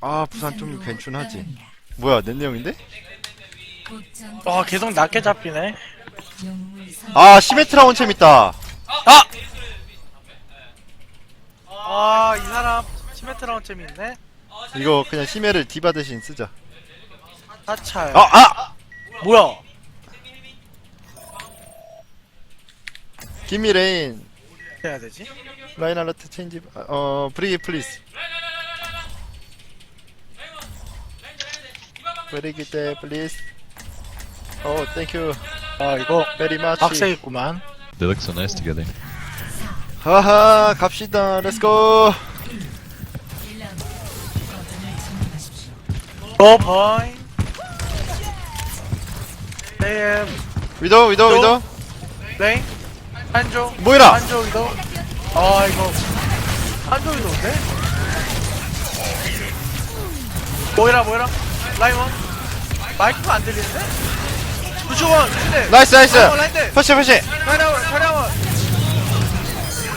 아 부산 좀 괜찮하지 뭐야 내 내용인데? 와 계속 낮게 잡히네 아 시메트라 원챔 있다 아! 아이 사람 시메트라운 잼이 있네 이거 그냥 시메를 디바 대신 쓰자 사찰 아! 아! 뭐야 기미 레인 해야 되지? 라인 알러트 체인지 어 브리기 플리즈 브리기 때 플리즈 오 땡큐 아 이거 베리 마치 빡세겠구만. They look so nice together. 하하 갑시다. 렛츠고 오 보이 네임 위도 위도? 또? 위도. 레인? 한조? 모이라. 한조 위도? 아 이거. 한조 위도인데? 모이라 모이라 라이원? 마이크가 안 들리는데? 루시원 루시대. 나이스 나이스. 라이원 퍼시 퍼시. 차량원 차량원.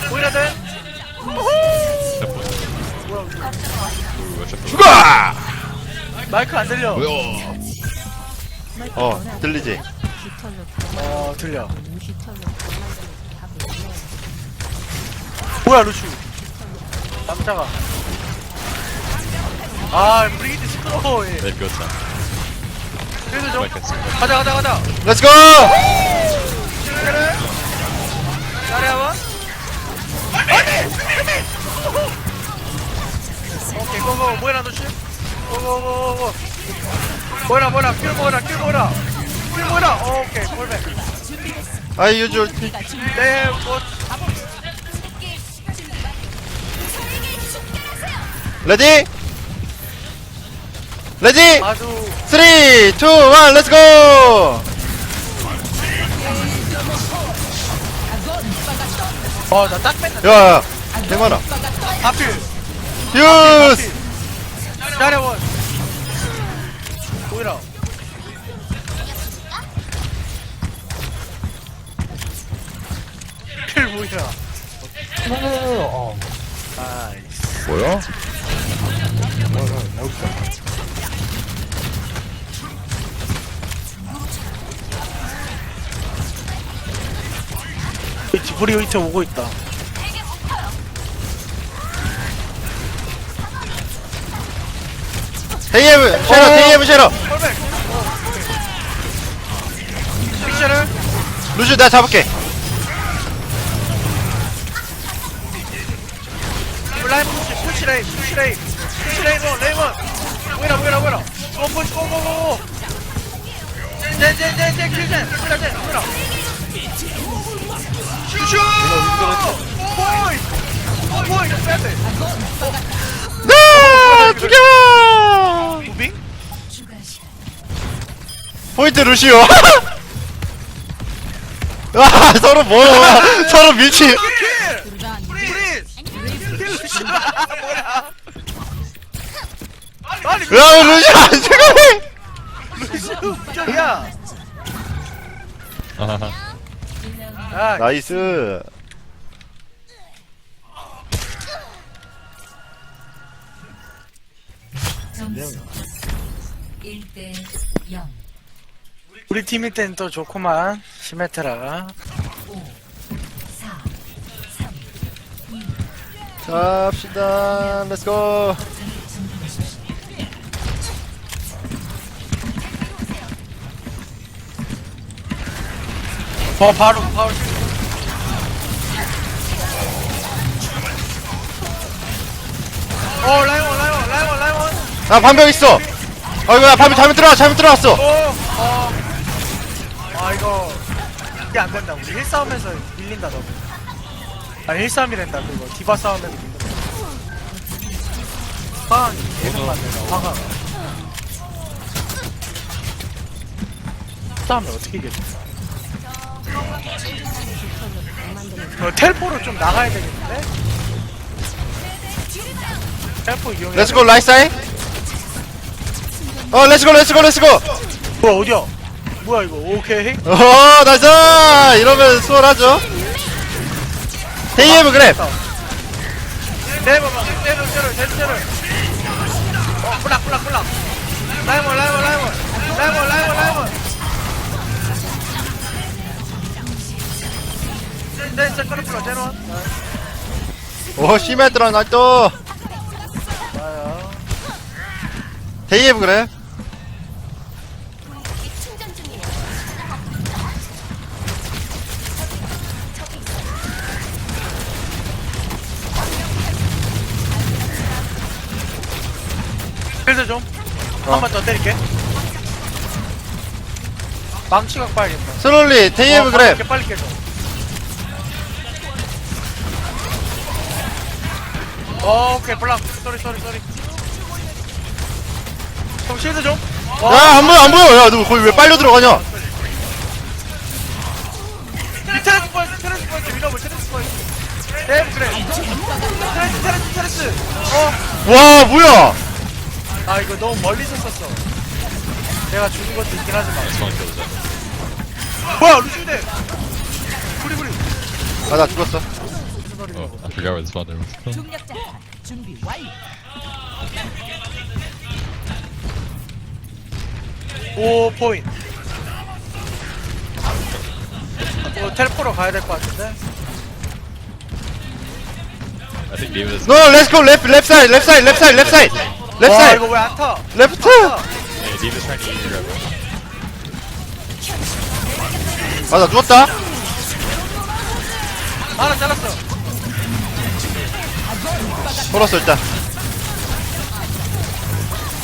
모이라 대 죽어! 마이크 안 들려. 어 들리지? 어 들려. 뭐야 루슈? 깜짝아 아 브리기트 얘 They've got some. 그래도 좀 it's 가자 가자 가자. 렛츠고 그래 잘해봐 오케이 고고 뭐해라 루슈 고고고고 뭐해라 뭐해라. 킬 뭐해라 킬 뭐해라. 킬 뭐해라. 오케이 볼백. 아이 네뭐 레디 레디? 아주 3 2 1 렛츠고! 어나딱 뺐네 야야 개많아. 하필. 유스! 잘해원. 보이라. 필 보이라. 나이스. 뭐야? 디 브리 위트 오고 있다 데이에브 쉐러 데이에브 쉐러 펄백 픽션을 루즈 내가 잡을게 라인 푸시 푸시 레인 푸시 레인 푸시 레인 원 보이라 보이라 보이라 고 푸시 고고고 젠젠젠젠 킬젠 보이라 젠 보이라 슈슈 포인트 루시오. 아 서로 뭐 서로 밀치. 뭐야 야 루시오 안 죽어? 루시 무적이야 Uh-huh. 아 나이스. 점수 1대 0 우리 팀일 땐 또 좋구만 시메트라가 5 4 잡시다. 렛츠고 어 바로 바로 어 라이원 라이원 라이원 라이원 아 반벽 있어. 아이고야 반벽 잘못 들어왔 잘못 들어왔어. 어어. 아 이거 이게 안 된다. 우리 힐 싸움에서 밀린다 너무. 아힐 싸움이 된다 그거. 디바 싸움에서 밀린다. 화강이 계속 만든다. 화강 싸움을 어떻게 이겼지 어, 텔포로 좀 나가야 되겠는데? 텔포 이용해. 렛츠고 라이사이 어 렛츠고 렛츠고 렛츠고 뭐야, 어디야? 뭐야, 이거. 오케이. 어 나이스 이러면 수월하죠 헤이엠 그래 네번 막, 세로, 세로, 세로, 세로. 어, 콜락, 콜락, 콜락. 라이몬, 라이몬, 라이몬. 라이몬, 라이몬, 라이몬. 스 제노 오 심해들어 나또. 좋아요 데이에브 그래. 필드 좀. 한 번 더 때릴게. 망치가 빠야겠다 슬롤리 데이에브 어, 그래. 이렇게 빨리 깨져 어, 오케이 블랑 쏘리 쏘리 쏘리. 형 실드 좀. 어, 야 안 보여 안 보여. 야 너 거기 왜 빨려 들어가냐? 테레스 포인트 테레스 포인트 위너블 테레스 포인트. 네 그래. 테레스 테레스 테레스. 와 뭐야? 어아 이거 너무 멀리서 썼어. 내가 죽은 것도 있긴 하지만. 뭐야 루시데 구리 구리. 아 나 죽었어 Oh, I forgot where the spawn there was. 중력자 준비 완료. 오 포인트 어, 텔포로 가야 될 것 같은데 I think David is. 노 렛츠고 랩 랩사이드 랩사이드 랩사이드 랩사이드 와 랩사이드 이거 왜안 타? 레프트 Hey, David's trying to eat your. 아나 죽었다 하나 잘랐어 걸었어 일단.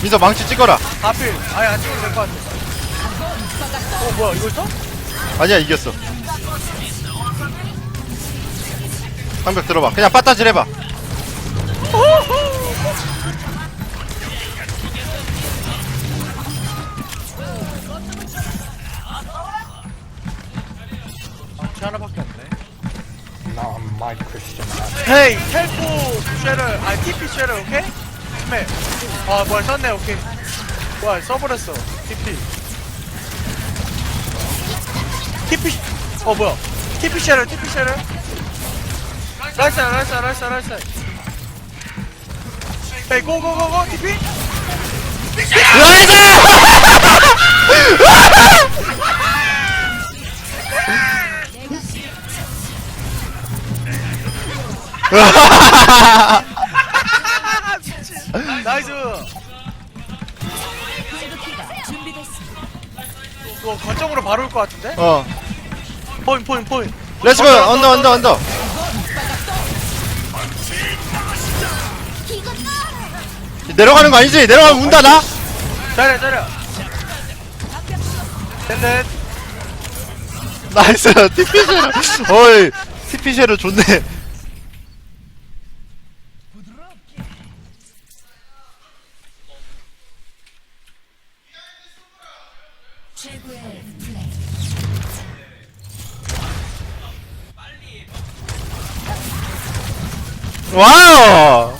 민서 망치 찍어라. 하필 아니 안 찍어도 될것 같아. 어 뭐야 이거 있어? 아니야 이겼어. 방벽 들어봐. 그냥 빠따질 해봐. 망치 하나밖에 없네. 헤이 텔포 쉐를 아니 TP 쉐를 오케이? 스매 아 뭐야 썼네 오케이. 뭐야 써버렸어 TP. TP 어 뭐야. TP 쉐를 TP 쉐를. 라이스 라이스 라이스 라이스. 헤이 고고고고 TP? 나이스 준비됐습니다. 이거 거점으로 바로 올 것 같은데? 어 포인 포인 포인 렛츠고 언더 언더 언더 내려가는 거 아니지? 내려가면 운다 나? 잘해 잘해 넷넷 나이스 티피쉐를 어이 티피쉐를 좋네 와